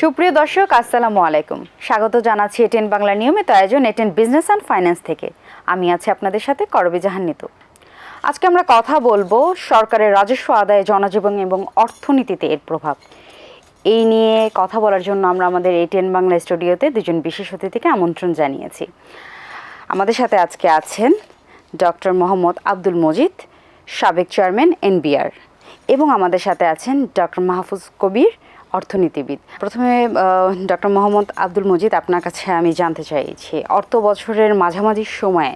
সুপ্রিয় দর্শক, আসসালামু আলাইকুম। স্বাগত জানাচ্ছি এটেন বাংলা নিয়মিত আয়োজন এটেন বিজনেস অ্যান্ড ফাইন্যান্স থেকে। আমি আছি আপনাদের সাথে করবি জাহান নিতু। আজকে আমরা কথা বলব সরকারের রাজস্ব আদায়ে জনজীবন এবং অর্থনীতিতে এর প্রভাব। এই নিয়ে কথা বলার জন্য আমরা আমাদের এটেন বাংলা স্টুডিওতে দুজন বিশেষ অতিথিকে আমন্ত্রণ জানিয়েছি। আমাদের সাথে আজকে আছেন ডক্টর মোহাম্মদ আব্দুল মজিদ, সাবেক চেয়ারম্যান এনবিআর এবং আমাদের সাথে আছেন ডক্টর মাহফুজ কবির অর্থনীতিবিদ। প্রথমে ডক্টর মোহাম্মদ আব্দুল মজিদ আপনার কাছে আমি জানতে চাইছি, অর্থ বছরের মাঝামাঝি সময়ে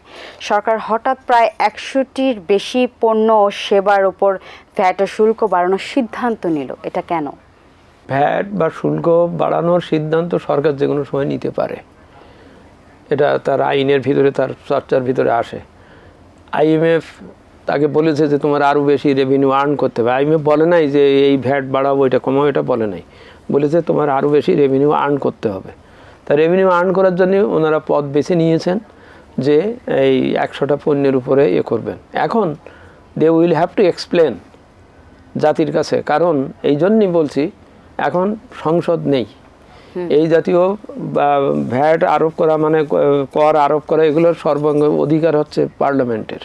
সরকার হঠাৎ প্রায় একশোটির বেশি পণ্য ও সেবার উপর ভ্যাট শুল্ক বাড়ানোর সিদ্ধান্ত নিল। এটা কেন? ভ্যাট বা শুল্ক বাড়ানোর সিদ্ধান্ত সরকার যে কোনো সময় নিতে পারে। এটা তার আইনের ভিতরে, তার চর্চার ভিতরে আসে। আইএমএফ তাকে বলেছে যে তোমার আরও বেশি রেভিনিউ আর্ন করতে হবে। আইএমএফ বলে নাই যে এই ভ্যাট বাড়াবো এটা কমাও এটা বলে নাই। বলেছে তোমার আরও বেশি রেভিনিউ আর্ন করতে হবে। তা রেভিনিউ আর্ন করার জন্য ওনারা পথ বেছে নিয়েছেন যে এই একশোটা পণ্যের উপরে এ করবেন। এখন they will have to explain জাতির কাছে। কারণ এই জন্যই বলছি এখন সংসদ নেই। এই জাতীয় ভ্যাট আরোপ করা মানে কর আরোপ করা এগুলোর সর্বাঙ্গ অধিকার হচ্ছে পার্লামেন্টের।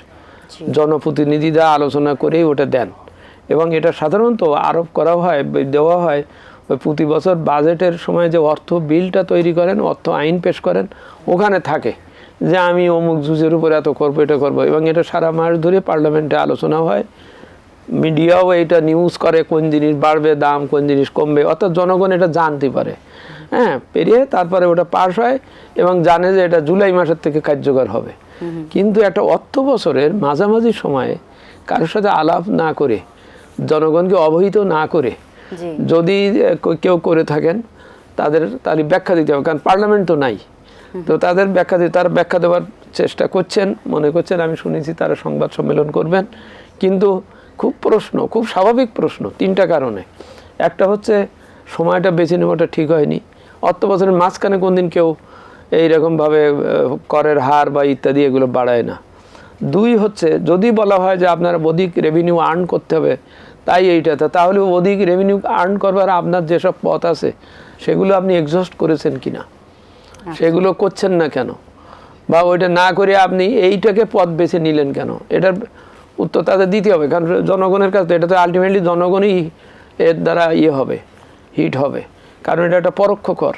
জনপ্রতিনিধিরা আলোচনা করেই ওটা দেন। এবং এটা সাধারণত আরোপ করা হয়, দেওয়া হয়, ওই প্রতি বছর বাজেটের সময় যে অর্থ বিলটা তৈরি করেন, অর্থ আইন পেশ করেন, ওখানে থাকে যে আমি অমুক জুজের উপর এত করব, এটা করব। এবং এটা সারা মাস ধরে পার্লামেন্টে আলোচনা হয়। মিডিয়াও এটা নিউজ করে কোন জিনিস বাড়বে, দাম কোন জিনিস কমবে, অর্থাৎ জনগণ এটা জানতে পারে। হ্যাঁ পেরিয়ে তারপরে ওটা পাস হয় এবং জানে যে এটা জুলাই মাসের থেকে কার্যকর হবে। কিন্তু একটা অর্থ বছরের মাঝামাঝি সময়ে কারোর সাথে আলাপ না করে জনগণকে অবহিত না করে যদি কেউ করে থাকেন তাদের তাহলে ব্যাখ্যা দিতে হবে কারণ পার্লামেন্ট তো নাই। তো তাদের ব্যাখ্যা দিয়ে তারা ব্যাখ্যা দেওয়ার চেষ্টা করছেন মনে করছেন আমি শুনেছি তারা সংবাদ সম্মেলন করবেন। কিন্তু খুব প্রশ্ন খুব স্বাভাবিক প্রশ্ন তিনটা কারণে। একটা হচ্ছে সময়টা বেছে নেওয়াটা ঠিক হয়নি। অর্থ বছরের মাঝখানে কোনদিন কেউ এইরকমভাবে করের হার বা ইত্যাদি এগুলো বাড়ায় না। দুই হচ্ছে যদি বলা হয় যে আপনার অধিক রেভিনিউ আর্ন করতে হবে তাই এইটাতে তাহলে অধিক রেভিনিউ আর্ন করবার আপনার যেসব পথ আছে সেগুলো আপনি এক্সস্ট করেছেন কি না সেগুলো করছেন না কেন? বা ওইটা না করে আপনি এইটাকে পথ বেছে নিলেন কেন? এটার উত্তর তাদের দিতে হবে। কারণ জনগণের কাছে এটা তো আলটিমেটলি জনগণই এর দ্বারা ইয়ে হবে হিট হবে। কারণ এটা একটা পরোক্ষ কর।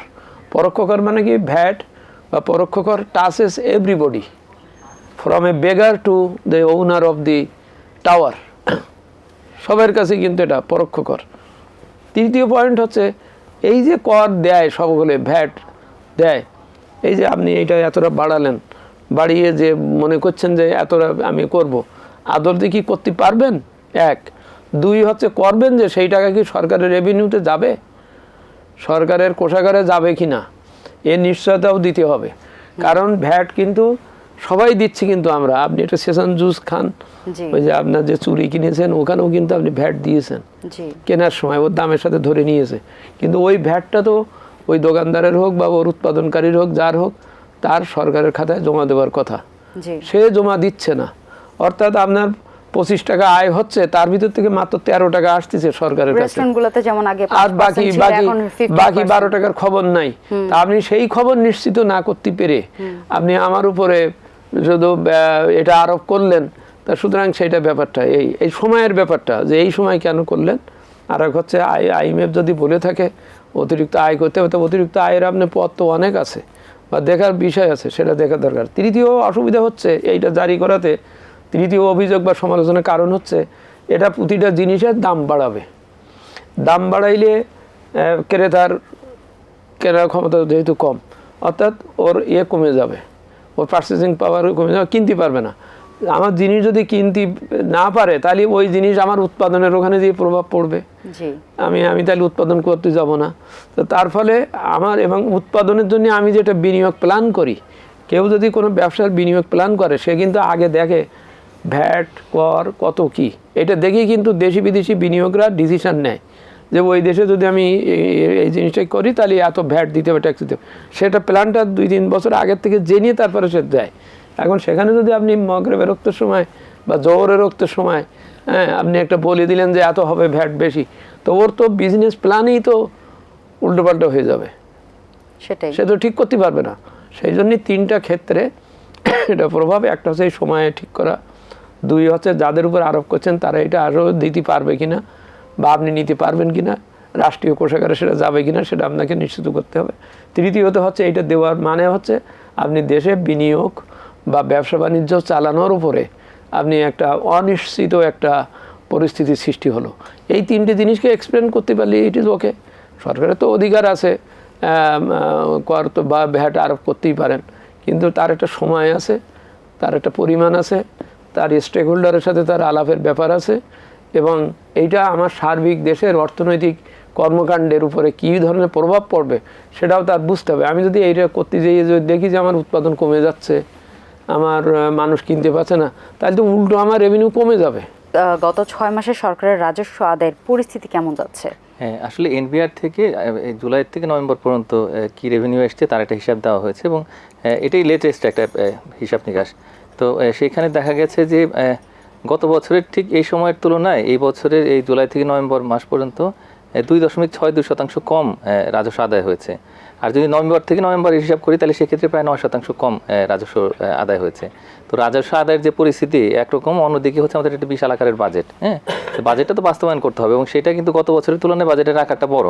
পরোক্ষ কর মানে কি? ভ্যাট বা পরোক্ষ কর taxes everybody from a beggar to the owner of the tower সবার কাছে কিন্তু এটা পরোক্ষ কর। তৃতীয় পয়েন্ট হচ্ছে, এই যে কর দেয় সকলে ভ্যাট দেয়, এই যে আপনি এইটা এতটা বাড়ালেন, বাড়িয়ে যে মনে করছেন যে এতটা আমি করব, আদর দিয়ে কি করতে পারবেন? এক। দুই হচ্ছে, করবেন যে সেই টাকা কি সরকারের রেভিনিউতে যাবে? সরকারের কোষাগারে যাবে কি না এর নিশ্চয়তাও দিতে হবে। কারণ ভ্যাট কিন্তু সবাই দিচ্ছে কিন্তু আমরা। আপনি একটা সেশন জুস খান ওই যে আপনার যে চুরি কিনেছেন ওখানেও কিন্তু আপনি ভ্যাট দিয়েছেন। কেনার সময় ওর দামের সাথে ধরে নিয়েছে। কিন্তু ওই ভ্যাটটা তো ওই দোকানদারের হোক বা ওর উৎপাদনকারীর হোক যার হোক তার সরকারের খাতায় জমা দেওয়ার কথা। সে জমা দিচ্ছে না। অর্থাৎ আপনার পঁচিশ টাকা আয় হচ্ছে তার ভিতর থেকে মাত্র তেরো টাকা আসতেছে সরকারের কাছে। আর বাকি বাকি বাকি বারো টাকার খবর নাই। তা আপনি সেই খবর নিশ্চিত না করতে পেরে আপনি আমার উপরে শুধু এটা আরোপ করলেন তা সুতরাং সেইটা ব্যাপারটা এই এই সময়ের ব্যাপারটা যে এই সময় কেন করলেন? আর এক হচ্ছে আই আইএমএফ যদি বলে থাকে অতিরিক্ত আয় করতে হবে তো অতিরিক্ত আয়ের আপনার পথ তো অনেক আছে বা দেখার বিষয় আছে সেটা দেখা দরকার। তৃতীয় অসুবিধা হচ্ছে এইটা জারি করাতে তৃতীয় অভিযোগ বা সমালোচনার কারণ হচ্ছে এটা প্রতিটা জিনিসের দাম বাড়াবে। দাম বাড়াইলে ক্রেতার কেনার ক্ষমতা যেহেতু কম অর্থাৎ ওর ইয়ে কমে যাবে। ওর পার্চেসিং পাওয়ার কমে যাবে কিনতে পারবে না। আমার জিনিস যদি কিনতে না পারে তাহলে ওই জিনিস আমার উৎপাদনের ওখানে দিয়ে প্রভাব পড়বে। আমি আমি তাহলে উৎপাদন করতে যাব না। তো তার ফলে আমার এবং উৎপাদনের জন্য আমি যেটা বিনিয়োগ প্ল্যান করি কেউ যদি কোনো ব্যবসার বিনিয়োগ প্ল্যান করে সে কিন্তু আগে দেখে ভ্যাট কর কত কি? এটা দেখেই কিন্তু দেশি বিদেশি বিনিয়োগরা ডিসিশন নেয় যে ওই দেশে যদি আমি এই- এই করি তাহলে এত ভ্যাট দিতে হবে ট্যাক্স দিতে হবে। সেটা প্ল্যানটা দুই তিন বছর আগের থেকে জেনে তারপরে সে দেয়। এখন সেখানে যদি আপনি মগরেবে রক্তের সময় বা জোহরে রক্তের সময় হ্যাঁ আপনি একটা বলে দিলেন যে এত হবে ভ্যাট বেশি। তো ওর তো বিজনেস প্ল্যানই তো উল্টোপাল্টা হয়ে যাবে। সেটাই। সে তো ঠিক করতে পারবে না। সেই জন্যই তিনটা ক্ষেত্রে এটা প্রভাব একটা হচ্ছে সময়ে ঠিক করা দুই হচ্ছে যাদের উপর আরোপ করছেন তারা এটা আরও দিতে পারবে কিনা বা আপনি নিতে পারবেন কিনা, রাষ্ট্রীয় কোষাগারে সেটা যাবে কিনা সেটা আপনাকে নিশ্চিত করতে হবে। তৃতীয়ত হচ্ছে এটা দেওয়ার মানে হচ্ছে আপনি দেশে বিনিয়োগ বা ব্যবসা বাণিজ্য চালানোর উপরে আপনি একটা অনিশ্চিত একটা পরিস্থিতি সৃষ্টি হলো। এই তিনটে জিনিসকে এক্সপ্লেন করতে পারলে ইট ইজ ওকে সরকারের তো অধিকার আছে কর তো বা ভ্যাট আরোপ করতেই পারেন। কিন্তু তার একটা সময় আছে, তার একটা পরিমাণ আছে তার স্টেক হোল্ডারের সাথে তার আলাপের ব্যাপার আছে এবং এইটা আমার সার্বিক দেশের অর্থনৈতিক কর্মকাণ্ডের উপরে কী ধরনের প্রভাব পড়বে সেটাও তার বুঝতে হবে। আমি যদি এইটা করতে যেয়ে যদি দেখি যে আমার উৎপাদন কমে যাচ্ছে আমার মানুষ কিনতে পারছে না তাহলে তো উল্টো আমার রেভিনিউ কমে যাবে। গত ছয় মাসে সরকারের রাজস্ব আদায়ের পরিস্থিতি কেমন যাচ্ছে? হ্যাঁ আসলে এনবিআর থেকে জুলাই থেকে নভেম্বর পর্যন্ত কি রেভিনিউ এসছে তার একটা হিসাব দেওয়া হয়েছে এবং এটাই লেটেস্ট একটা হিসাব নিকাশ। তো সেখানে দেখা গেছে যে গত বছরের ঠিক এই সময়ের তুলনায় এই বছরের এই জুলাই থেকে নভেম্বর মাস পর্যন্ত দুই দশমিক ছয় দুই শতাংশ কম রাজস্ব আদায় হয়েছে। আর যদি নভেম্বর থেকে নভেম্বর হিসাব করি, তাহলে সেক্ষেত্রে প্রায় নয় শতাংশ কম রাজস্ব আদায় হয়েছে। তো রাজস্ব আদায়ের যে পরিস্থিতি একরকম, অন্যদিকে হচ্ছে আমাদের একটা বিশাল আকারের বাজেট হ্যাঁ? বাজেটটা তো বাস্তবায়ন করতে হবে এবং সেটা কিন্তু গত বছরের তুলনায় বাজেটের আকারটা বড়।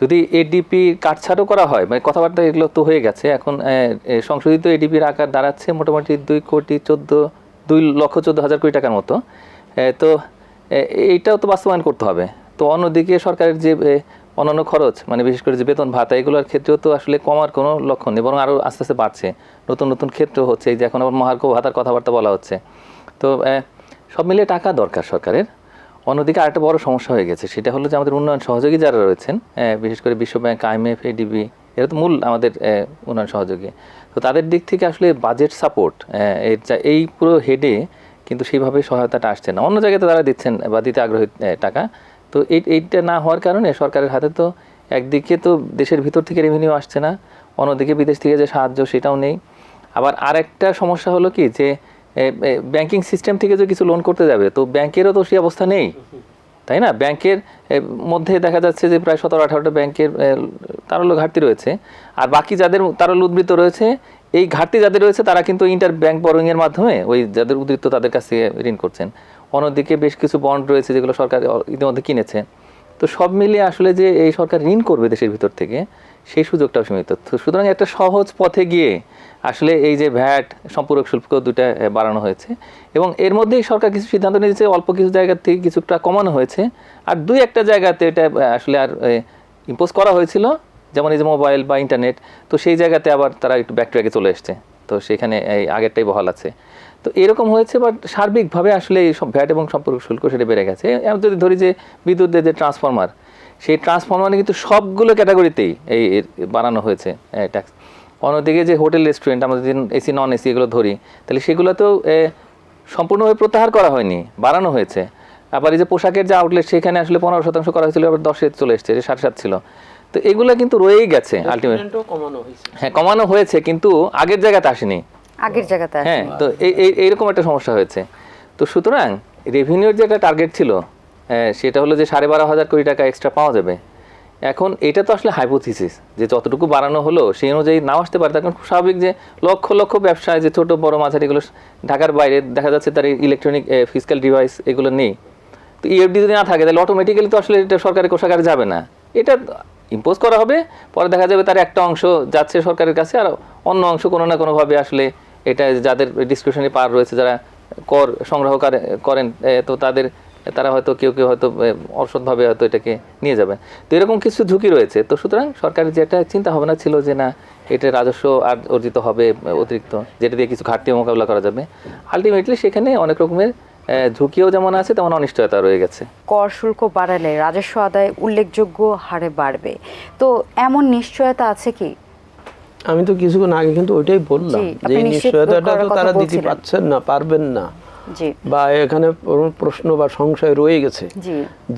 যদি এডিপি কাটছাড়ও করা হয় মানে কথাবার্তা এগুলো তো হয়ে গেছে, এখন সংশোধিত এডিপির আকার দাঁড়াচ্ছে মোটামুটি দুই কোটি চোদ্দ, দুই লক্ষ চোদ্দ হাজার কোটি টাকার মতো। তো এইটাও তো বাস্তবায়ন করতে হবে। তো অন্যদিকে সরকারের যে অন্যান্য খরচ মানে বিশেষ করে যে বেতন ভাতা, এগুলোর ক্ষেত্রেও তো আসলে কমার কোনো লক্ষণ নেই, বরং আরও আস্তে আস্তে বাড়ছে। নতুন নতুন ক্ষেত্র হচ্ছে, এই যে এখন আবার মহার্ঘ ভাতার কথাবার্তা বলা হচ্ছে। তো সব মিলিয়ে টাকা দরকার সরকারের। অন্যদিকে আরেকটা বড় সমস্যা হয়ে গেছে, সেটা হলো যে আমাদের উন্নয়ন সহযোগী যারা রয়েছেন বিশেষ করে বিশ্বব্যাংক আইএমএফ এডিবি, এরা তো মূল আমাদের উন্নয়ন সহযোগী। তো তাদের দিক থেকে আসলে বাজেট সাপোর্ট এর এই পুরো হেডে কিন্তু সেইভাবে সহায়তাটা আসছে না। অন্য জায়গাতে তারা দিচ্ছেন বা দিতে আগ্রহী টাকা। তো এই, এইটা না হওয়ার কারণে সরকারের হাতে তো একদিকে তো দেশের ভিতর থেকে রেভিনিউ আসছে না, অন্যদিকে বিদেশ থেকে যে সাহায্য সেটাও নেই। আবার আরেকটা সমস্যা হলো কি যে ব্যাংকিং সিস্টেম থেকে যে কিছু লোন করতে যাবে, তো ব্যাংকেরও তো সেই অবস্থা নেই, তাই না? ব্যাংকের মধ্যে দেখা যাচ্ছে যে প্রায় সতেরো আঠারোটা ব্যাংকের তারল্য ঘাটতি রয়েছে। আর বাকি যাদের তারল্য উদ্বৃত্ত রয়েছে, এই ঘাটতি যাদের রয়েছে, তারা কিন্তু ইন্টার ব্যাংক বরোয়িং এর মাধ্যমে ওই যাদের উদ্বৃত্ত তাদের কাছ থেকে ঋণ করছেন। অন্যদিকে বেশ কিছু বন্ড রয়েছে, যেগুলো সরকার ইতিমধ্যে কিনেছে। তো সব মিলিয়ে আসলে যে এই সরকার ঋণ করবে দেশের ভিতর থেকে সেই সুযোগটাও সীমিত। সুতরাং একটা সহজ পথে গিয়ে আসলে এই যে ভ্যাট, সম্পূরক শুল্ক দুটা বাড়ানো হয়েছে এবং এর মধ্যেই সরকার কিছু সিদ্ধান্ত নিয়েছে, অল্প কিছু জায়গা থেকে কিছুটা কমানো হয়েছে। আর দুই একটা জায়গাতে এটা আসলে আর ইম্পোজ করা হয়েছিল, যেমন এই যে মোবাইল বা ইন্টারনেট তো সেই জায়গাতে আবার তারা একটু ব্যাকট্র্যাকে চলে এসছে। তো সেখানে এই আগেরটাই বহাল আছে। তো এরকম হয়েছে বাট সার্বিকভাবে আসলে এই সব ভ্যাট এবং সম্পর্ক শুল্ক সেটা বেড়ে গেছে। এম যদি ধরি যে বিদ্যুতের যে ট্রান্সফরমার সেই ট্রান্সফরমারে কিন্তু সবগুলো ক্যাটাগরিতেই এই বাড়ানো হয়েছে ট্যাক্স অন্যদিকে যে হোটেল রেস্টুরেন্ট আমরা যদি এসি নন এসি এগুলো ধরি তাহলে সেগুলোতেও সম্পূর্ণভাবে প্রত্যাহার করা হয়নি বাড়ানো হয়েছে। আবার এই যে পোশাকের যে আউটলেট সেখানে আসলে পনেরো শতাংশ করা হয়েছিল আবার দশে চলে এসছে যে সাড়ে সাত ছিল। তো এগুলো কিন্তু রয়েই গেছে আলটিমেট কমানো হয়েছে। হ্যাঁ কমানো হয়েছে কিন্তু আগের জায়গাতে আসেনি। আগের জায়গাতে হ্যাঁ তো এই, এই- এইরকম একটা সমস্যা হয়েছে। তো সুতরাং রেভিনিউর যে একটা টার্গেট ছিল সেটা হলো যে সাড়ে বারো হাজার কোটি টাকা এক্সট্রা পাওয়া যাবে। এখন এটা তো আসলে হাইপোথিসিস যে যতটুকু বাড়ানো হলো সেই অনুযায়ী নাও আসতে পারে। তখন খুব স্বাভাবিক যে লক্ষ লক্ষ ব্যবসায় যে ছোট, বড় মাঝারি এগুলো ঢাকার বাইরে দেখা যাচ্ছে তার ইলেকট্রনিক ফিজিক্যাল ডিভাইস এগুলো নেই। তো ইএফডি যদি না থাকে, তাহলে অটোমেটিক্যালি তো আসলে এটা সরকারি কোষাগারে যাবে না। এটা ইম্পোজ করা হবে, পরে দেখা যাবে তার একটা অংশ যাচ্ছে সরকারের কাছে, আর অন্য অংশ কোনো না কোনোভাবে আসলে এটা যাদের ডিসক্রিপশনে পার রয়েছে, যারা কর সংগ্রহ করে- করেন তো তাদের, তারা হয়তো কেউ কেউ হয়তো অসৎভাবে হয়তো এটাকে নিয়ে যাবেন। তো এরকম কিছু ঝুঁকি রয়েছে। তো সুতরাং সরকারের যে একটা চিন্তা ভাবনা ছিল যে না, এটা রাজস্ব আর অর্জিত হবে অতিরিক্ত, যেটা দিয়ে কিছু ঘাটতি মোকাবিলা করা যাবে। আলটিমেটলি সেখানে অনেক রকমের ঝুঁকিও যেমন আছে, তেমন অনিশ্চয়তা রয়ে গেছে। কর শুল্ক বাড়ালে রাজস্ব আদায় উল্লেখযোগ্য হারে বাড়বে। তো এমন নিশ্চয়তা আছে কি? আমি তো কিছুক্ষণ আগে কিন্তু ওইটাই বললাম যে নিশ্চয়তাটা তো তারা দিতে পারছেন না পারবেন না। বা এখানে প্রশ্ন বা সংশয় রয়ে গেছে।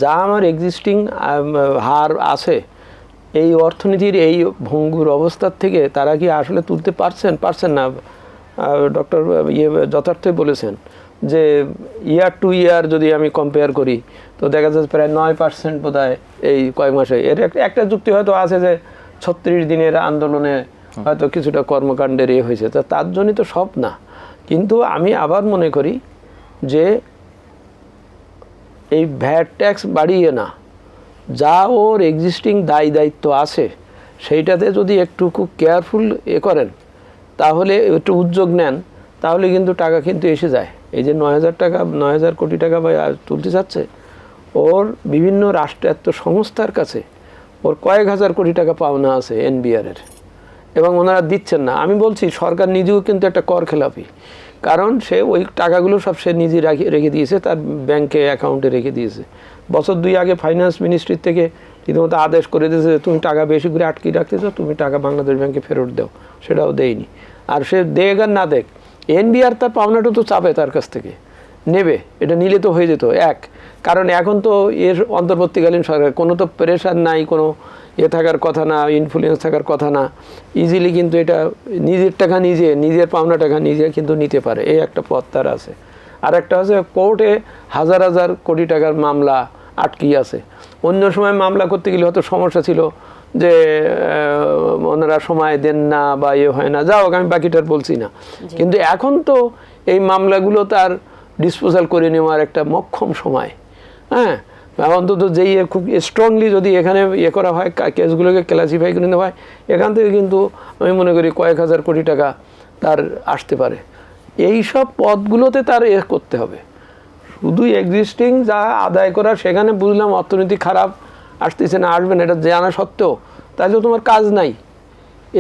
যা আমার এক্সিস্টিং হার আছে এই অর্থনীতির এই ভঙ্গুর অবস্থার থেকে তারা কি আসলে তুলতে পারছেন? পারছেন না। ডক্টর ইয়ে যথার্থই বলেছেন যে ইয়ার টু ইয়ার যদি আমি কম্পেয়ার করি তো দেখা যাচ্ছে প্রায় নয় পার্সেন্ট বোধ এই কয়েক মাসে। এর একটা যুক্তি হয়তো আছে যে ছত্রিশ দিনের আন্দোলনে হয়তো কিছুটা কর্মকাণ্ডের ইয়ে হয়েছে। তা তার জন্যই তো সব না। কিন্তু আমি আবার মনে করি যে এই ভ্যাট ট্যাক্স বাড়িয়ে না। যা ওর এক্সিস্টিং দায় দায়িত্ব আছে, সেইটাতে যদি একটু খুব কেয়ারফুল এ করেন, তাহলে একটু উদ্যোগ নেন, তাহলে কিন্তু টাকা কিন্তু এসে যায়। এই যে নয় হাজার টাকা, নয় হাজার কোটি টাকা বা তুলতে চাচ্ছে, ওর বিভিন্ন রাষ্ট্রায়ত্ত সংস্থার কাছে ওর কয়েক হাজার কোটি টাকা পাওনা আছে এনবিআরের। এবং ওনারা দিচ্ছেন না। আমি বলছি, সরকার নিজেও কিন্তু একটা কর খেলাপি। কারণ সে ওই টাকাগুলো সব সে নিজে রাখি রেখে দিয়েছে, তার ব্যাংকে অ্যাকাউন্টে রেখে দিয়েছে। বছর দুই আগে ফাইন্যান্স মিনিস্ট্রির থেকে রীতিমতো আদেশ করে দিয়েছে তুমি টাকা বেশি করে আটকে রাখতেছো তুমি টাকা বাংলাদেশ ব্যাংকে ফেরত দাও। সেটাও দেয়নি। আর সে দেখ আর না দেখ, এনবিআর তার পাওনাটা তো চাপে তার কাছ থেকে। নেবে এটা নিলে তো হয়ে যেত এক। কারণ এখন তো এর অন্তর্বর্তীকালীন সরকার কোনো তো প্রেশার নাই কোনো এ থাকার কথা না ইনফ্লুয়েন্স থাকার কথা না। ইজিলি কিন্তু এটা নিজের টাকা নিজে নিজের পাওনা টাকা নিজে কিন্তু নিতে পারে এই একটা পথ তার আছে। আর একটা হচ্ছে কোর্টে হাজার হাজার কোটি টাকার মামলা আটকি আছে। অন্য সময় মামলা করতে গেলে হয়তো সমস্যা ছিল যে ওনারা সময় দেন না বা ইয়ে হয় না যাও আমি বাকিটার বলছি না। কিন্তু এখন তো এই মামলাগুলো তার ডিসপোজাল করে নেওয়ার একটা মক্ষম সময়। হ্যাঁ? অন্তত যেই খুব স্ট্রংলি যদি এখানে ইয়ে করা হয় কেসগুলোকে ক্লাসিফাই করে নেওয়া হয়, এখান থেকে কিন্তু আমি মনে করি কয়েক হাজার কোটি টাকা তার আসতে পারে। এই সব পদগুলোতে তার এ করতে হবে। শুধু এক্সিস্টিং যা আদায় করা, সেখানে বুঝলাম অর্থনীতি খারাপ, আসতেছে না, আসবে না, এটা জানা সত্ত্বেও। তাহলে তোমার কাজ নাই।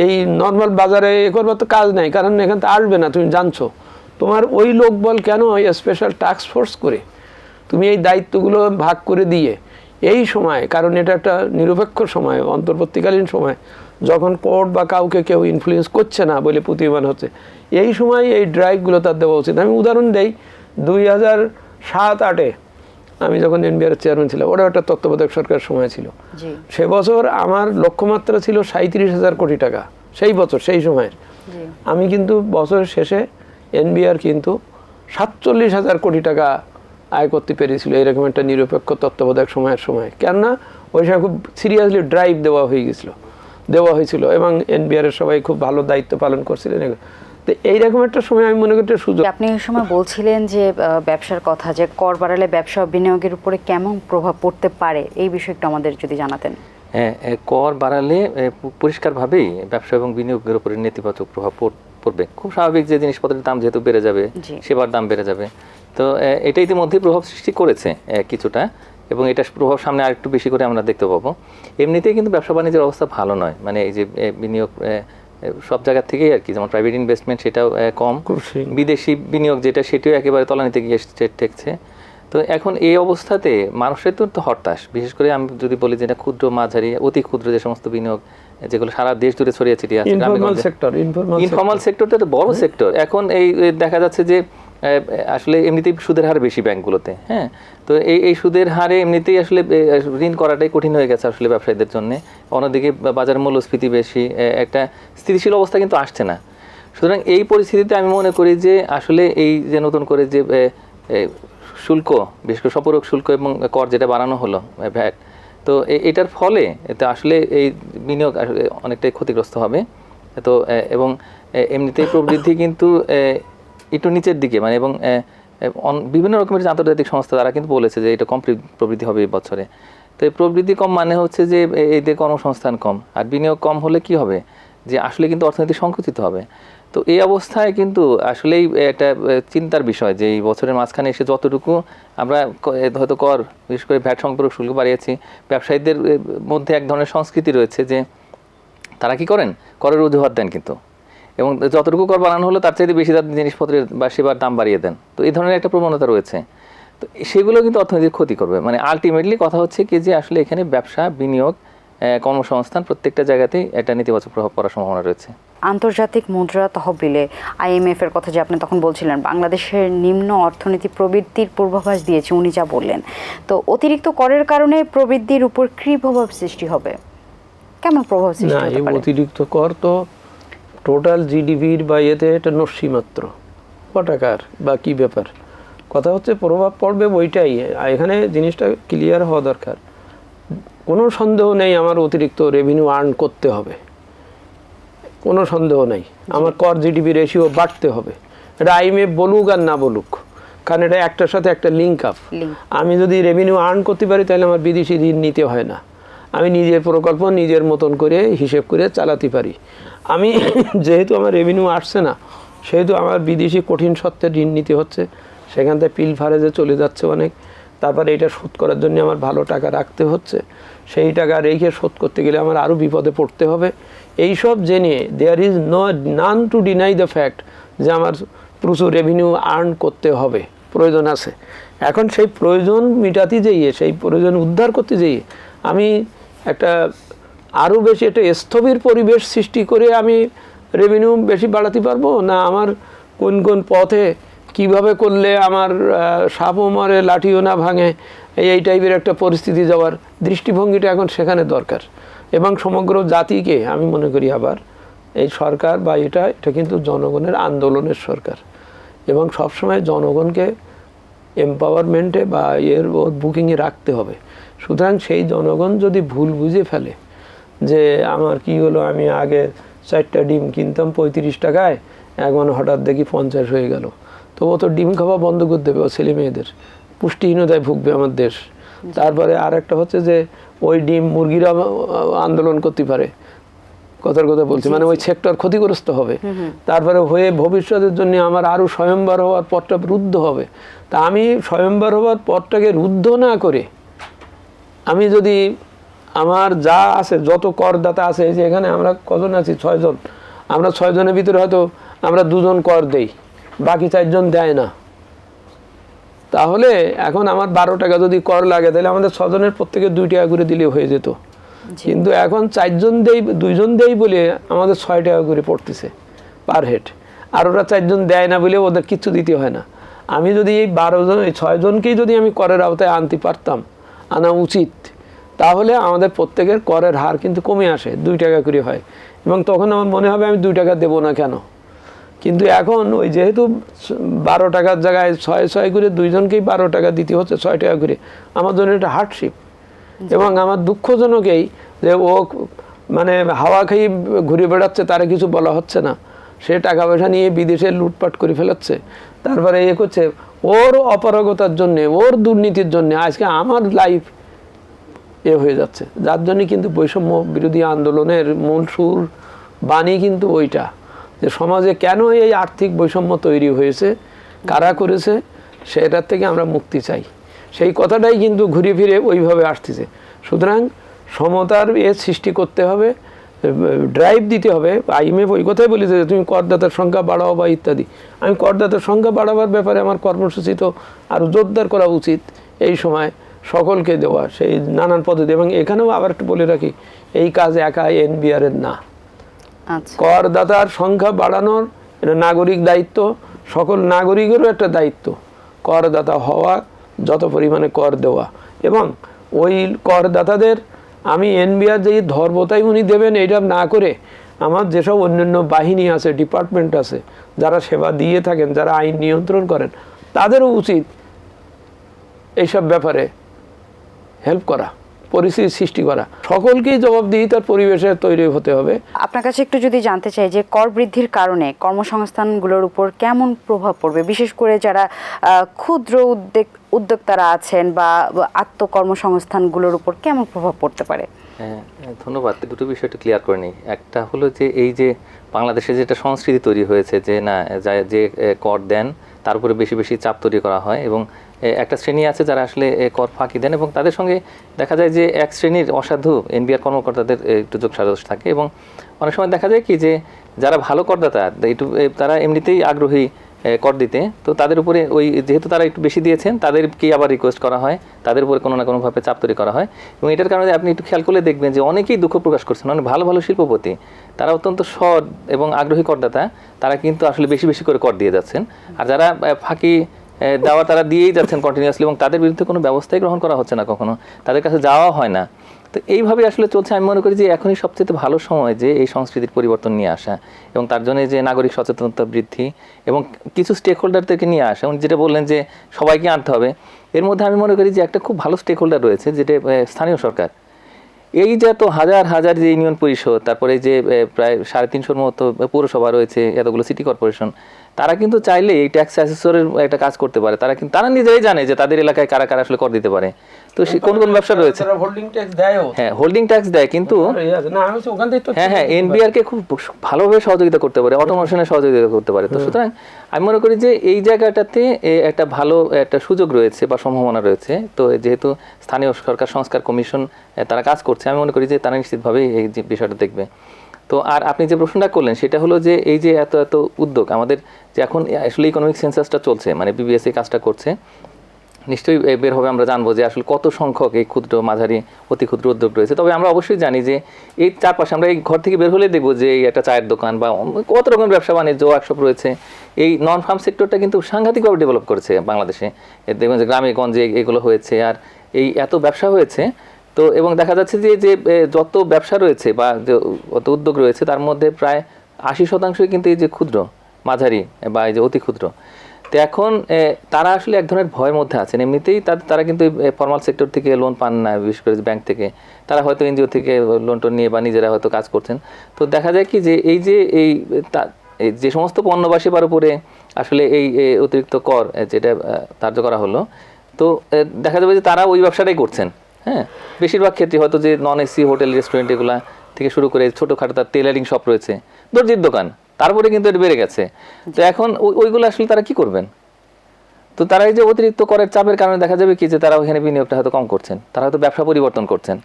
এই নর্মাল বাজারে এ করবার তো কাজ নাই, কারণ এখান থেকে আসবে না, তুমি জানছো। তোমার ওই লোক বল কেন ওই স্পেশাল টাস্ক ফোর্স করে? তুমি এই দায়িত্বগুলো ভাগ করে দিয়ে এই সময় কারণ এটা একটা নিরপেক্ষ সময় অন্তর্বর্তীকালীন সময় যখন কোর্ট বা কাউকে কেউ ইনফ্লুয়েন্স করছে না বলে প্রতিমান হচ্ছে এই সময় এই ড্রাইভগুলো তার দেওয়া উচিত। আমি উদাহরণ দেই দুই হাজার সাত আটে আমি যখন এনবিআর চেয়ারম্যান ছিলাম ওটা একটা তত্ত্বাবধায়ক সরকার সময় ছিল। সে বছর আমার লক্ষ্যমাত্রা ছিল সাঁত্রিশ হাজার কোটি টাকা সেই বছর সেই সময়ের। আমি কিন্তু বছরের শেষে এনবিআর কিন্তু সাতচল্লিশ হাজার কোটি টাকা আয় করতে পেরেছিল। এরকম একটা নিরপেক্ষ তত্ত্বাবধায়ক সময়ের সময়। কেননা ওই সময় খুব সিরিয়াসলি ড্রাইভ দেওয়া হয়ে গেছিল। দেওয়া হয়েছিল এবং এনবিআর এর সবাই খুব ভালো দায়িত্ব পালন করছিলেন। তো এইরকম একটা সময় আমি মনে করি সুযোগ আপনি এই সময় বলছিলেন যে ব্যবসার কথা যে কর বাড়ালে ব্যবসা বিনিয়োগের উপরে কেমন প্রভাব পড়তে পারে? এই বিষয়ে একটু আমাদের যদি জানাতেন। হ্যাঁ কর বাড়ালে পরিষ্কারভাবেই ব্যবসা এবং বিনিয়োগের উপরে নেতিবাচক প্রভাব পড়- পড়বে। খুব স্বাভাবিক যে জিনিসপত্রের দাম যেহেতু বেড়ে যাবে সেবার দাম বেড়ে যাবে। তো এটা ইতিমধ্যেই প্রভাব সৃষ্টি করেছে কিছুটা। এবং এটা প্রভাব সামনে আরেকটু বেশি করে আমরা দেখতে পাবো। এমনিতেই কিন্তু ব্যবসা বাণিজ্যের অবস্থা ভালো নয়। মানে এই যে বিনিয়োগ সব জায়গা থেকেই আর কি যেমন প্রাইভেট ইনভেস্টমেন্ট সেটাও কম। বিদেশি বিনিয়োগ যেটা সেটিও একেবারে তলানিতে গিয়ে ঠেকছে। তো এখন এই অবস্থাতে মানুষের তো তো হরতাশ বিশেষ করে আমি যদি বলি যে এটা ক্ষুদ্র মাঝারি অতি ক্ষুদ্র যে সমস্ত বিনিয়োগ যেগুলো সারা দেশ জুড়ে ছড়িয়ে ছিটিয়ে আছে ইনফরমাল। সেক্টর ইনফরমাল সেক্টরটা তো বড় সেক্টর এখন এই দেখা যাচ্ছে যে আসলে এমনিতেই সুদের হার বেশি ব্যাংকগুলোতে হ্যাঁ? তো এই এই সুদের হারে এমনিতেই আসলে ঋণ করাটাই কঠিন হয়ে গেছে আসলে ব্যবসায়ীদের জন্য। অন্যদিকে বাজার মূল্যস্ফীতি বেশি একটা স্থিতিশীল অবস্থা কিন্তু আসছে না। সুতরাং এই পরিস্থিতিতে আমি মনে করি যে আসলে এই যে নতুন করে যে শুল্ক বিশেষ করে সপরক শুল্ক এবং কর যেটা বাড়ানো হলো ভ্যাট তো এটার ফলে এতে আসলে এই বিনিয়োগ আসলে অনেকটাই ক্ষতিগ্রস্ত হবে। তো এবং এমনিতেই প্রবৃদ্ধি কিন্তু একটু নিচের দিকে মানে এবং বিভিন্ন রকমের আন্তর্জাতিক সংস্থা তারা কিন্তু বলেছে যে এটা কম প্রবৃদ্ধি হবে এই বছরে। তো এই প্রবৃদ্ধি কম মানে হচ্ছে যে এ- এই যে কর্মসংস্থান কম। আর বিনিয়োগ কম হলে কি হবে? যে আসলে কিন্তু অর্থনীতি সংকুচিত হবে। তো এই অবস্থায় কিন্তু আসলেই একটা চিন্তার বিষয় যে এই বছরের মাঝখানে এসে যতটুকু আমরা হয়তো কর, বিশেষ করে ভ্যাট সম্পর্ক শুল্ক বাড়িয়েছি, ব্যবসায়ীদের মধ্যে এক ধরনের সংস্কৃতি রয়েছে যে তারা কি করেন? করের অজুহাত দেন কিন্তু। এবং যতটুকু কর বাড়ানো হলো তার চাইতে বেশি দাম জিনিসপত্রের বা সেবার দাম বাড়িয়ে দেন। তো এই ধরনের একটা প্রবণতা রয়েছে। তো সেগুলো কিন্তু অর্থনীতির ক্ষতি করবে। মানে আলটিমেটলি কথা হচ্ছে কি যে আসলে এখানে ব্যবসা, বিনিয়োগ কর্মসংস্থান প্রত্যেকটা জায়গাতেই একটা নেতিবাচক প্রভাব পড়ার সম্ভাবনা রয়েছে। আন্তর্জাতিক মুদ্রা তহবিলে আইএমএফ এর কথা যে আপনি তখন বলছিলেন বাংলাদেশের নিম্ন অর্থনীতি প্রবৃদ্ধির পূর্বাভাস দিয়েছে উনি যা বললেন। তো অতিরিক্ত করের কারণে প্রবৃদ্ধির উপর কী প্রভাব সৃষ্টি হবে? কেমন প্রভাব সৃষ্টি হতে পারে? অতিরিক্ত কর তো টোটাল জিডিপির বা এতে এটা নস্যি মাত্র। কটাকার বা কি ব্যাপার? কথা হচ্ছে প্রভাব পড়বে ওইটাই আর এখানে জিনিসটা ক্লিয়ার হওয়া দরকার। কোনো সন্দেহ নেই আমার অতিরিক্ত রেভিনিউ আর্ন করতে হবে। কোনো সন্দেহ নেই। আমার কর জিডিপি রেশিও বাড়তে হবে। এটা আইএমএফ বলুক আর না বলুক কারণ এটা একটার সাথে একটা লিঙ্ক আপ আমি যদি রেভিনিউ আর্ন করতে পারি তাহলে আমার বিদেশি ঋণ নিতে হয় না। আমি নিজের প্রকল্প নিজের মতন করে হিসেব করে চালাতে পারি। আমি যেহেতু আমার রেভিনিউ আসছে না সেহেতু আমার বিদেশি কঠিন সত্ত্বের ঋণ নিতে হচ্ছে সেখান থেকে পিল ফারেজে চলে যাচ্ছে অনেক। তারপরে এটা শোধ করার জন্য আমার ভালো টাকা রাখতে হচ্ছে। সেই টাকা রেখে শোধ করতে গেলে আমার আরও বিপদে পড়তে হবে। এইসব জেনে there is no none to deny the fact যে আমার প্রচুর রেভিনিউ আর্ন করতে হবে। প্রয়োজন আছে। এখন সেই প্রয়োজন মেটাতে যেয়ে, সেই প্রয়োজন উদ্ধার করতে যেয়ে আমি একটা আরও বেশি একটা স্থবির পরিবেশ সৃষ্টি করে আমি রেভিনিউ বেশি বাড়াতে পারব? না আমার কোন কোন পথে কীভাবে করলে আমার সাপও মরে লাঠিও না ভাঙে? এই এই টাইপের একটা পরিস্থিতি যাওয়ার দৃষ্টিভঙ্গিটা এখন সেখানে দরকার। এবং সমগ্র জাতিকে আমি মনে করি আবার, এই সরকার বা এটা এটা কিন্তু জনগণের আন্দোলনের সরকার। এবং সবসময় জনগণকে এম্পাওয়ারমেন্টে বা এর বুকিংয়ে রাখতে হবে। সুতরাং সেই জনগণ যদি ভুল বুঝে ফেলে যে আমার কি হলো, আমি আগে চারটা ডিম কিনতাম পঁয়ত্রিশ টাকায়, এখন হঠাৎ দেখি পঞ্চাশ হয়ে গেল। তো ও তো ডিম খাওয়া বন্ধ করে দেবে ও ছেলে মেয়েদের। পুষ্টিহীনতায় ভুগবে আমার দেশ। তারপরে আর একটা হচ্ছে যে ওই ডিম মুরগিরা আন্দোলন করতে পারে। কথার কথা বলছি মানে ওই সেক্টর ক্ষতিগ্রস্ত হবে। তারপরে হয়ে ভবিষ্যতের জন্য আমার আরও স্বয়ংবার হওয়ার পথটা রুদ্ধ হবে। তা আমি স্বয়ংবার হওয়ার পথটাকে রুদ্ধ না করে আমি যদি আমার যা আছে যত করদাতা আছে যে এখানে আমরা কজন আছি? ছয়জন। আমরা ছয়জনের ভিতরে হয়তো আমরা দুজন কর দেই। বাকি চারজন দেয় না। তাহলে এখন আমার বারো টাকা যদি কর লাগে তাহলে আমাদের ছজনের প্রত্যেকে দুই টাকা করে দিলে হয়ে যেত। কিন্তু এখন চারজন দেই দুইজন দেই বলে আমাদের ছয় টাকা করে পড়তেছে পার হেড আর ওরা চারজন দেয় না বলে ওদের কিচ্ছু দিতে হয় না। আমি যদি এই বারো জন এই ছয়জনকেই যদি আমি করের আওতায় আনতে পারতাম আনা উচিত তাহলে আমাদের প্রত্যেকের করের হার কিন্তু কমে আসে দুই টাকা করে হয়। এবং তখন আমার মনে হবে আমি দুই টাকা দেবো না কেন? কিন্তু এখন ওই যেহেতু বারো টাকার জায়গায় ছয় ছয় করে দুইজনকেই বারো টাকা দিতে হচ্ছে ছয় টাকা করে। আমার জন্য এটা হার্ডশিপ এবং আমার দুঃখজনক এই যে ও মানে হাওয়া খেয়ে ঘুরে বেড়াচ্ছে তারা কিছু বলা হচ্ছে না। সে টাকা পয়সা নিয়ে বিদেশে লুটপাট করে ফেলাচ্ছে তারপরে এ করছে ওর অপারগতার জন্যে ওর দুর্নীতির জন্যে আজকে আমার লাইফ এ হয়ে যাচ্ছে। যার জন্য কিন্তু বৈষম্য বিরোধী আন্দোলনের মূল সুর বাণী কিন্তু ওইটা। যে সমাজে কেন এই আর্থিক বৈষম্য তৈরি হয়েছে, কারা করেছে, সেটার থেকে আমরা মুক্তি চাই। সেই কথাটাই কিন্তু ঘুরে ফিরে ওইভাবে আসতেছে। সুতরাং সমতার এ সৃষ্টি করতে হবে ড্রাইভ দিতে হবে। আইএমএফ ওই কথাই বলেছে যে তুমি করদাতার সংখ্যা বাড়াও বা ইত্যাদি। আমি করদাতার সংখ্যা বাড়াবার ব্যাপারে আমার কর্মসূচি তো আরও জোরদার করা উচিত এই সময় সকলকে দেওয়া, সেই নানান পদ্ধতি। এবং এখানেও আবার একটু বলে রাখি, এই কাজ একা এনবিআর এর না। করদাতার সংখ্যা বাড়ানোর এটা নাগরিক দায়িত্ব, সকল নাগরিকেরও একটা দায়িত্ব, করদাতা হওয়া, যত পরিমাণে কর দেওয়া। এবং ওই করদাতাদের আমি এনবিআর যে ধর্মতাই উনি দেবেন, এইটা না করে আমার যেসব অন্যান্য বাহিনী আছে, ডিপার্টমেন্ট আছে, যারা সেবা দিয়ে থাকেন, যারা আইন নিয়ন্ত্রণ করেন, তাদেরও উচিত এইসব ব্যাপারে হেল্প করা। পরিস্থিতি সৃষ্টি করা। সকলকেই জবাবদিহিতার পরিবেশে তৈরি হতে হবে। আপনার কাছে একটু যদি জানতে চাই যে কর বৃদ্ধির কারণে কর্মসংস্থানগুলোর উপর কেমন প্রভাব পড়বে? বিশেষ করে যারা ক্ষুদ্র উদ্যোগ উদ্যোক্তারা আছেন বা আত্মকর্মসংস্থানগুলোর উপর কেমন প্রভাব পড়তে পারে? হ্যাঁ হ্যাঁ, ধন্যবাদ। দুটো বিষয় একটু ক্লিয়ার করে নিই। একটা হলো যে এই যে বাংলাদেশে যেটা সংস্কৃতি তৈরি হয়েছে যে না যা- যে কর দেন তার উপরে বেশি বেশি চাপ তৈরি করা হয় এবং একটা শ্রেণি আছে যারা আসলে কর ফাঁকি দেন এবং তাদের সঙ্গে দেখা যায় যে এক শ্রেণির অসাধু এনবিআর কর্মকর্তাদের একটু যোগ সাজস থাকে এবং অনেক সময় দেখা যায় কি যে যারা ভালো করদাতা একটু তারা এমনিতেই আগ্রহী কর দিতে। তো তাদের উপরে ওই, যেহেতু তারা একটু বেশি দিয়েছেন, তাদেরকেই আবার রিকোয়েস্ট করা হয়। তাদের উপরে কোনো না কোনোভাবে চাপ তৈরি করা হয়। এবং এটার কারণে আপনি একটু খেয়াল করলে দেখবেন যে অনেকেই দুঃখ প্রকাশ করছেন। অনেক ভালো ভালো শিল্পপতি, তারা অত্যন্ত সৎ এবং আগ্রহী করদাতা, তারা কিন্তু আসলে বেশি বেশি করে কর দিয়ে যাচ্ছেন। আর যারা ফাঁকি দেওয়া তারা দিয়েই যাচ্ছেন কন্টিনিউয়াসলি এবং তাদের বিরুদ্ধে কোনো ব্যবস্থাই গ্রহণ করা হচ্ছে না কখনো। তাদের কাছে যাওয়া হয় না। তো এইভাবে আসলে চলছে। আমি মনে করি যে এখনই সবচেয়ে ভালো সময় যে এই সংস্কৃতির পরিবর্তন নিয়ে আসা এবং তার জন্য যে নাগরিক সচেতনতা বৃদ্ধি এবং কিছু স্টেক হোল্ডারদেরকে নিয়ে আসা। এবং যেটা বললেন যে সবাইকে আনতে হবে। এর মধ্যে আমি মনে করি যে একটা খুব ভালো স্টেক হোল্ডার রয়েছে, যেটা স্থানীয় সরকার। এই যে এত হাজার হাজার যে ইউনিয়ন পরিষদ তারপরে যে প্রায় সাড়ে তিনশোর মতো পৌরসভা রয়েছে এতগুলো সিটি কর্পোরেশন তারা কিন্তু চাইলে এই ট্যাক্স অ্যাসেসরের একটা কাজ করতে পারে। তারা কিন্তু তারা নিজেরাই জানে যে তাদের এলাকায় কারা কারা আসলে কর দিতে পারে। তো সে কোন কোন ব্যবসা রয়েছে? হোল্ডিং ট্যাক্স দেয়ও। হ্যাঁ হোল্ডিং ট্যাক্স দেয় কিন্তু হ্যাঁ হ্যাঁ এনবিআর কে খুব ভালোভাবে সহযোগিতা করতে পারে অটোমেশনে সহযোগিতা করতে পারে। তো সুতরাং আমি মনে করি যে এই জায়গাটাতে একটা ভালো একটা সুযোগ রয়েছে বা সম্ভাবনা রয়েছে। তো যেহেতু স্থানীয় সরকার সংস্কার কমিশন তারা কাজ করছে। আমি মনে করি যে তারা নিশ্চিতভাবেই এই যে বিষয়টা দেখবে। তো আর আপনি যে প্রশ্নটা করলেন, সেটা হলো যে এই যে এত এত উদ্যোগ, আমাদের যে এখন আসলে ইকোনমিক সেন্সাসটা চলছে মানে বিবিএস এই কাজটা করছে, নিশ্চয়ই বের হবে, আমরা জানব যে আসলে কত সংখ্যক এই ক্ষুদ্র মাঝারি, অতি ক্ষুদ্র উদ্যোগ রয়েছে। তবে আমরা অবশ্যই জানি যে এই চারপাশে আমরা এই ঘর থেকে বের হলে দেখব যে এই একটা চায়ের দোকান বা কত রকম ব্যবসা বাণিজ্য ওয়ার্কশপ রয়েছে। এই নন ফার্ম সেক্টরটা কিন্তু সাংঘাতিকভাবে ডেভেলপ করেছে বাংলাদেশে। দেখবেন যে গ্রামে গঞ্জে এগুলো হয়েছে, আর এই এত ব্যবসা হয়েছে তো এবং দেখা যাচ্ছে যে যে যত ব্যবসা রয়েছে বা যত উদ্যোগ রয়েছে, তার মধ্যে প্রায় আশি শতাংশই কিন্তু এই যে ক্ষুদ্র, মাঝারি বা এই যে অতি ক্ষুদ্র। তো এখন তারা আসলে এক ধরনের ভয়ের মধ্যে আছেন। এমনিতেই তারা কিন্তু ফর্মাল সেক্টর থেকে লোন পান না, বিশেষ করে ব্যাংক থেকে। তারা হয়তো এনজিও থেকে লোন টোন নিয়ে বা নিজেরা হয়তো কাজ করছেন। তো দেখা যায় কি যে, এই যে এই যে সমস্ত পণ্যবাসী পার উপরে আসলে এই অতিরিক্ত কর যেটা ধার্য করা হলো, তো দেখা যাবে যে তারা ওই ব্যবসাটাই করছেন। হ্যাঁ বেশিরভাগ ক্ষেত্রে হয়তো যে নন এসি হোটেল রেস্টুরেন্ট এগুলা থেকে শুরু করে ছোটোখাটো তার টেলারিং শপ রয়েছে। দর্জির দোকান, তারপরে কিন্তু এটা বেড়ে গেছে। তো এখন ওই- ওইগুলো আসলে তারা কি করবেন? তো তারা এই যে অতিরিক্ত করের চাপের কারণে দেখা যাবে কি যে তারা ওখানে বিনিয়োগটা হয়তো কম করছেন তারা হয়তো ব্যবসা পরিবর্তন করছেন।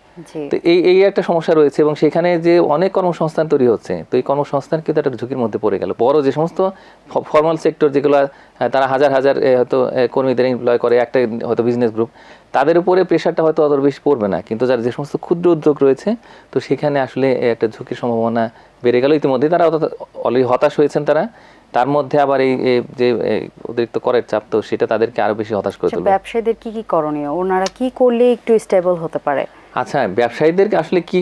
তো এই এই একটা সমস্যা রয়েছে এবং সেখানে যে অনেক কর্মসংস্থান তৈরি হচ্ছে তো এই কর্মসংস্থান কিন্তু একটা ঝুঁকির মধ্যে পড়ে গেল। বড় যে সমস্ত ফর্মাল সেক্টর যেগুলো তারা হাজার হাজার হয়তো কর্মীদের এমপ্লয় করে একটা হয়তো বিজনেস গ্রুপ তাদের উপরে প্রেশারটা হয়তো অত বেশি পড়বে না। কিন্তু যার যে সমস্ত ক্ষুদ্র উদ্যোগ রয়েছে তো সেখানে আসলে একটা ঝুঁকির সম্ভাবনা বেড়ে গেল। ইতিমধ্যে তারা অলরেডি হতাশ হয়েছেন তারা। তার মধ্যে আবার এই যে অতিরিক্ত করের চাপ তো সেটা তাদেরকে আরও বেশি হতাশ করে আচ্ছা, তুলবে। ব্যবসায়ীদের কি কি করণীয়? ওনারা কি করলে একটু স্টেবল হতে পারে? আচ্ছা ব্যবসায়ীদেরকে আসলে কি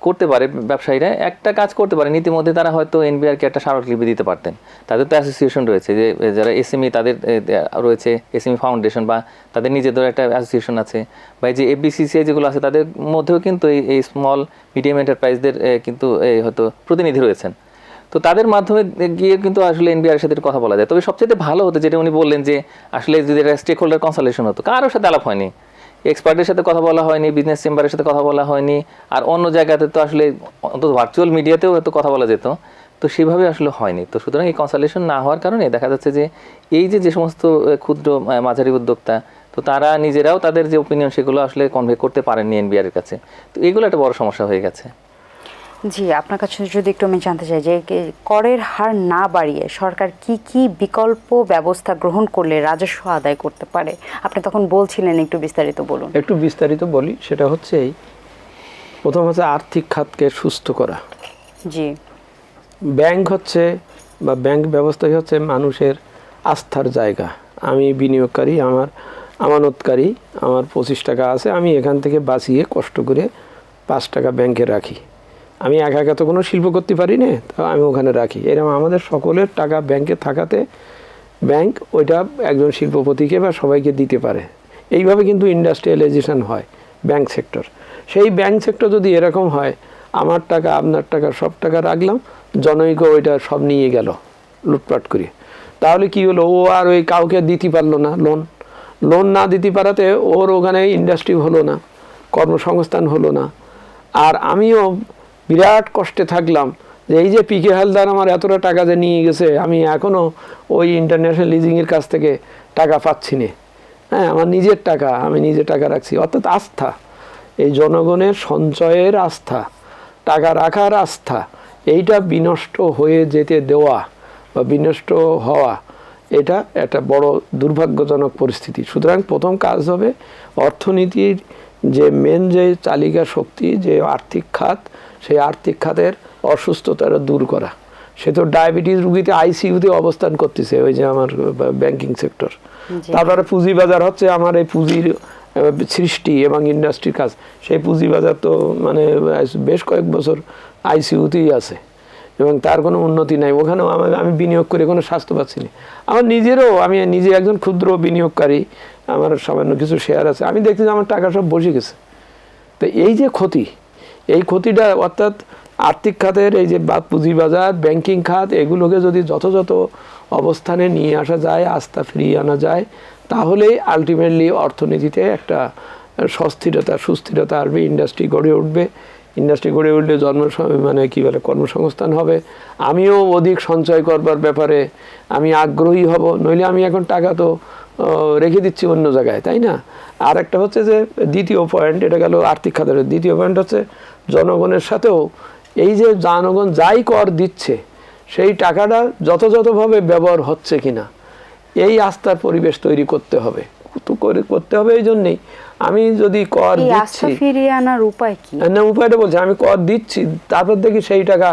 করতে পারে ব্যবসায়ীরা? একটা কাজ করতে পারে ইতিমধ্যে তারা হয়তো এনবিআর কে একটা স্মারকলিপি দিতে পারতেন। তাদের তো অ্যাসোসিয়েশন রয়েছে যে যারা এসএমই তাদের এ, এ, রয়েছে এসএমই ফাউন্ডেশন বা তাদের নিজেদের একটা অ্যাসোসিয়েশন আছে। বা এই যে এফবিসিসিআই যেগুলো আছে তাদের মধ্যেও কিন্তু এই স্মল মিডিয়াম এন্টারপ্রাইজদের কিন্তু হয়তো প্রতিনিধি রয়েছেন। তো তাদের মাধ্যমে গিয়ে কিন্তু আসলে এনবিআর সাথে কথা বলা যায়। তবে সবচেয়ে ভালো হতো যেটা উনি বললেন যে, আসলে যদি স্টেক হোল্ডার কনসালেশন হতো, কারোর সাথে আলাপ হয়নি। এক্সপার্টের সাথে কথা বলা হয়নি বিজনেস চেম্বারের সাথে কথা বলা হয়নি, আর অন্য জায়গাতে তো আসলে অন্তত ভার্চুয়াল মিডিয়াতেও হয়তো কথা বলা যেত। তো সেভাবে আসলে হয়নি। তো সুতরাং এই কনসালেশন না হওয়ার কারণে দেখা যাচ্ছে যে, এই যে যে সমস্ত ক্ষুদ্র মাঝারি উদ্যোক্তা, তো তারা নিজেরাও তাদের যে ওপিনিয়ন সেগুলো আসলে কনভে করতে পারেননি এনবিআর এর কাছে। তো এগুলো একটা বড় সমস্যা হয়ে গেছে। জি আপনার কাছে যদি একটু আমি জানতে চাই যে করের হার না বাড়িয়ে সরকার কি কি বিকল্প ব্যবস্থা গ্রহণ করলে রাজস্ব আদায় করতে পারে? আপনি তখন বলছিলেন একটু বিস্তারিত বলুন। একটু বিস্তারিত বলি সেটা হচ্ছে এই প্রথম হচ্ছে আর্থিক খাতকে সুস্থ করা। জি। ব্যাংক হচ্ছে বা ব্যাংক ব্যবস্থাই হচ্ছে মানুষের আস্থার জায়গা। আমি বিনিয়োগকারী আমার আমানতকারী আমার পঁচিশ টাকা আছে আমি এখান থেকে বাঁচিয়ে কষ্ট করে পাঁচ টাকা ব্যাংকে রাখি। আমি একা একা তো কোনো শিল্প করতে পারি না, তো আমি ওখানে রাখি। এরকম আমাদের সকলের টাকা ব্যাংকে থাকাতে ব্যাংক ওইটা একজন শিল্পপতিকে বা সবাইকে দিতে পারে। এইভাবে কিন্তু ইন্ডাস্ট্রিয়ালাইজেশন হয় ব্যাংক সেক্টর সেই ব্যাংক সেক্টর যদি এরকম হয়, আমার টাকা, আপনার টাকা সব টাকা রাখলাম, জনৈক ওইটা সব নিয়ে গেল লুটপাট করে। তাহলে কি হলো? ও আর ওই কাউকে দিতে পারল না লোন লোন না দিতে পারাতে ওর ওখানে ইন্ডাস্ট্রি হলো না, কর্মসংস্থান হলো না। আর আমিও বিরাট কষ্টে থাকলাম যে এই যে পিকে হালদার আমার এতটা টাকা যে নিয়ে গেছে, আমি এখনও ওই ইন্টারন্যাশনাল লিজিংয়ের কাছ থেকে টাকা পাচ্ছি না। হ্যাঁ আমার নিজের টাকা, আমি নিজে টাকা রাখছি। অর্থাৎ আস্থা, এই জনগণের সঞ্চয়ের আস্থা, টাকা রাখার আস্থা, এইটা বিনষ্ট হয়ে যেতে দেওয়া বা বিনষ্ট হওয়া, এটা একটা বড় দুর্ভাগ্যজনক পরিস্থিতি। সুতরাং প্রথম কাজ হবে অর্থনীতির যে মেন যে চালিকা শক্তি, যে আর্থিক খাত সেই আর্থিক খাতের অসুস্থতাটা দূর করা। সে তো ডায়াবেটিস রুগীতে আইসিইউতে অবস্থান করতেছে ওই যে আমার ব্যাংকিং সেক্টর। তারপরে পুঁজি বাজার হচ্ছে আমার এই পুঁজির সৃষ্টি এবং ইন্ডাস্ট্রির কাজ। সেই পুঁজিবাজার তো মানে বেশ কয়েক বছর আইসিউতেই আছে এবং তার কোনো উন্নতি নাই। ওখানেও আমার আমি বিনিয়োগ করে কোনো স্বাস্থ্য পাচ্ছি না। আমার নিজেরও আমি নিজে একজন ক্ষুদ্র বিনিয়োগকারী আমার সামান্য কিছু শেয়ার আছে। আমি দেখছি যে আমার টাকা সব বসে গেছে। তো এই যে ক্ষতি এই ক্ষতিটা অর্থাৎ আর্থিক খাতের এই যে পুঁজিবাজার ব্যাংকিং খাত, এগুলোকে যদি যথাযথ অবস্থানে নিয়ে আসা যায়, আস্থা ফিরিয়ে আনা যায়, তাহলেই আলটিমেটলি অর্থনীতিতে একটা সস্থিরতা, সুস্থিরতা আসবে ইন্ডাস্ট্রি গড়ে উঠবে। ইন্ডাস্ট্রি গড়ে উঠলে জন্ম মানে কী বলে, কর্মসংস্থান হবে। আমিও অধিক সঞ্চয় করবার ব্যাপারে আমি আগ্রহী হব, নইলে আমি এখন টাকা তো রেখে দিচ্ছি অন্য জায়গায়, তাই না? আর একটা হচ্ছে যে, দ্বিতীয় পয়েন্ট এটা গেল আর্থিক খাতের। দ্বিতীয় পয়েন্ট হচ্ছে জনগণের সাথেও এই যে জনগণ যাই কর দিচ্ছে, সেই টাকাটা যথাযথভাবে ব্যবহার হচ্ছে কিনা, এই আস্থার পরিবেশ তৈরি করতে হবে। করে করতে হবে এই জন্যেই আমি যদি কর দিচ্ছি ফিরিয়ে আনার উপায় কি? না উপায়টা বলছি আমি কর দিচ্ছি তারপর দেখি সেই টাকা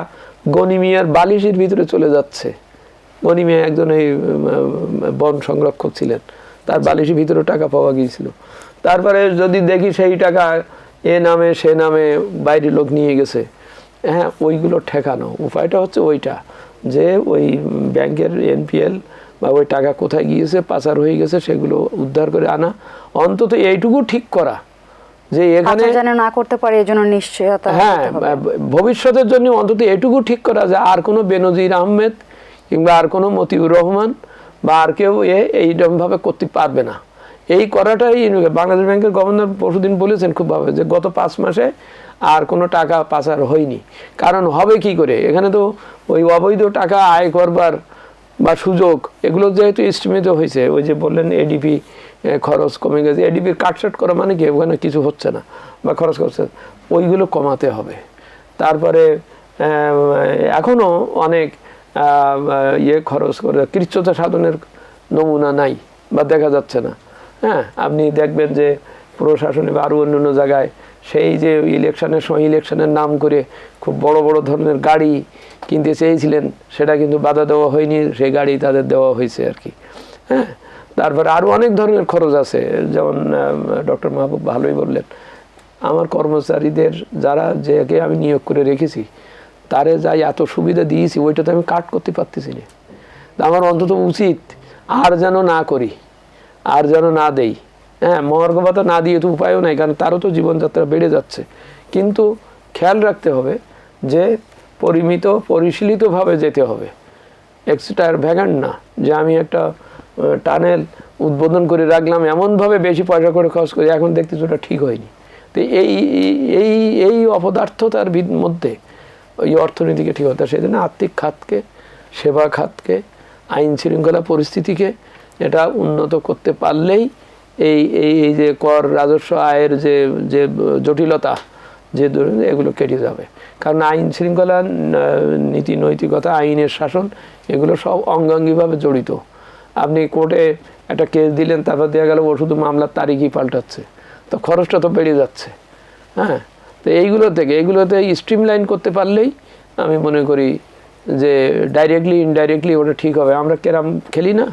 গনিমিয়ার বালিশের ভিতরে চলে যাচ্ছে। গনিমিয়া একজন এই বন সংরক্ষক ছিলেন। তার বালিশের ভিতরে টাকা পাওয়া গিয়েছিল। তারপরে যদি দেখি সেই টাকা এ নামে সে নামে বাইরে লোক নিয়ে গেছে। হ্যাঁ ওইগুলো ঠেকানো। উপায়টা হচ্ছে ওইটা যে ওই ব্যাংকের এনপিএল বা ওই টাকা কোথায় গিয়েছে পাচার হয়ে গেছে সেগুলো উদ্ধার করে আনা। অন্তত এইটুকু ঠিক করা। যে এখানে যেন না করতে পারে এই জন্য নিশ্চয়তা হ্যাঁ ভবিষ্যতের জন্য অন্তত এটুকু ঠিক করা যে আর কোনো বেনজির আহমেদ কিংবা আর কোনো মতিউর রহমান বা আর কেউ এ এইরকমভাবে করতে পারবে না। এই করাটাই বাংলাদেশ ব্যাংকের গভর্নর পরশুদিন বলেছেন খুব ভাবে যে গত পাঁচ মাসে আর কোনো টাকা পাচার হয়নি। কারণ হবে কি করে? এখানে তো ওই অবৈধ টাকা আয় করবার বা সুযোগ, এগুলো যেহেতু এস্টিমেট হয়েছে, ওই যে বললেন এডিপি খরচ কমে গেছে। এডিপির কাটসাট করা মানে কি? ওখানে কিছু হচ্ছে না বা খরচ করছে ওইগুলো কমাতে হবে। তারপরে এখনও অনেক ইয়ে খরচ করে, কৃচ্ছতা সাধনের নমুনা নাই বা দেখা যাচ্ছে না। হ্যাঁ আপনি দেখবেন যে প্রশাসনে বা আরও অন্য অন্য জায়গায় সেই যে ইলেকশনের সময় ইলেকশনের নাম করে খুব বড় বড় ধরনের গাড়ি কিনতে চেয়েছিলেন, সেটা কিন্তু বাধা দেওয়া হয়নি, সেই গাড়ি তাদের দেওয়া হয়েছে আর কি। হ্যাঁ? তারপরে আরও অনেক ধরনের খরচ আছে, যেমন ডক্টর মাহবুব ভালোই বললেন, আমার কর্মচারীদের যারা যাকে আমি নিয়োগ করে রেখেছি, তারে যাই এত সুবিধা দিয়েছি, ওইটা তো আমি কাট করতে পারতেছি না। আমার অন্তত উচিত আর যেন না করি, আর যেন না দেই। হ্যাঁ মহার্ঘ না দিয়ে তো উপায়ও নাই, কারণ তারও তো জীবনযাত্রা বেড়ে যাচ্ছে। কিন্তু খেয়াল রাখতে হবে যে পরিমিত, পরিশীলিতভাবে যেতে হবে। এক্সট্রা ভ্যাগান না যে আমি একটা টানেল উদ্বোধন করে রাখলাম, এমনভাবে বেশি পয়সা করে খরচ করি, এখন দেখতেছি ওটা ঠিক হয়নি। তো এই এই এই অপদার্থতার মধ্যে ওই অর্থনীতিকে ঠিক হতে সেই জন্য আর্থিক খাতকে, সেবা খাতকে, আইন শৃঙ্খলা পরিস্থিতিকে এটা উন্নত করতে পারলেই এই এই এই যে কর রাজস্ব আয়ের যে যে জটিলতা, যে এগুলো কেটে যাবে। কারণ আইন শৃঙ্খলা নীতি, নৈতিকতা, আইনের শাসন, এগুলো সব অঙ্গাঙ্গিভাবে জড়িত। আপনি কোর্টে একটা কেস দিলেন, তারপর দেওয়া গেল ও শুধু মামলার তারিখই পাল্টাচ্ছে। তো খরচটা তো বেড়ে যাচ্ছে। হ্যাঁ? তো এইগুলো থেকে এইগুলোতে স্ট্রিমলাইন করতে পারলেই আমি মনে করি যে ডাইরেক্টলি ইনডাইরেক্টলি ওটা ঠিক হবে। আমরা কেরাম খেলি না?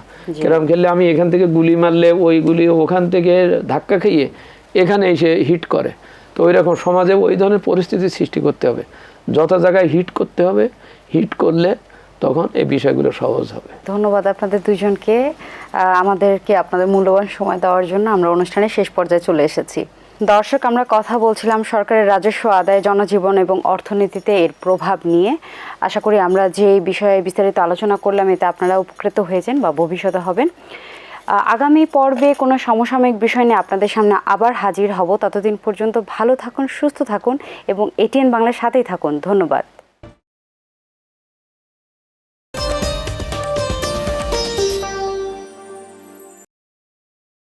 কেরাম খেললে আমি এখান থেকে গুলি মারলে ওই গুলি ওখান থেকে ধাক্কা খেয়ে এখানে এসে হিট করে। তো ওই রকম সমাজে ওই ধরনের পরিস্থিতি সৃষ্টি করতে হবে। যত জায়গায় হিট করতে হবে হিট করলে তখন এই বিষয়গুলো সহজ হবে। ধন্যবাদ আপনাদের দুজনকে। আমাদেরকে আপনাদের মূল্যবান সময় দেওয়ার জন্য আমরা অনুষ্ঠানের শেষ পর্যায়ে চলে এসেছি। দর্শক, আমরা কথা বলছিলাম সরকারের রাজস্ব আদায়, জনজীবন এবং অর্থনীতিতে এর প্রভাব নিয়ে। আশা করি আমরা যে বিষয়ে বিস্তারিত আলোচনা করলাম, এতে আপনারা উপকৃত হয়েছেন বা ভবিষ্যতে হবেন। আগামী পর্বে কোনো সমসাময়িক বিষয় নিয়ে আপনাদের সামনে আবার হাজির হব। ততদিন পর্যন্ত ভালো থাকুন, সুস্থ থাকুন এবং এটিএন বাংলার সাথেই থাকুন। ধন্যবাদ।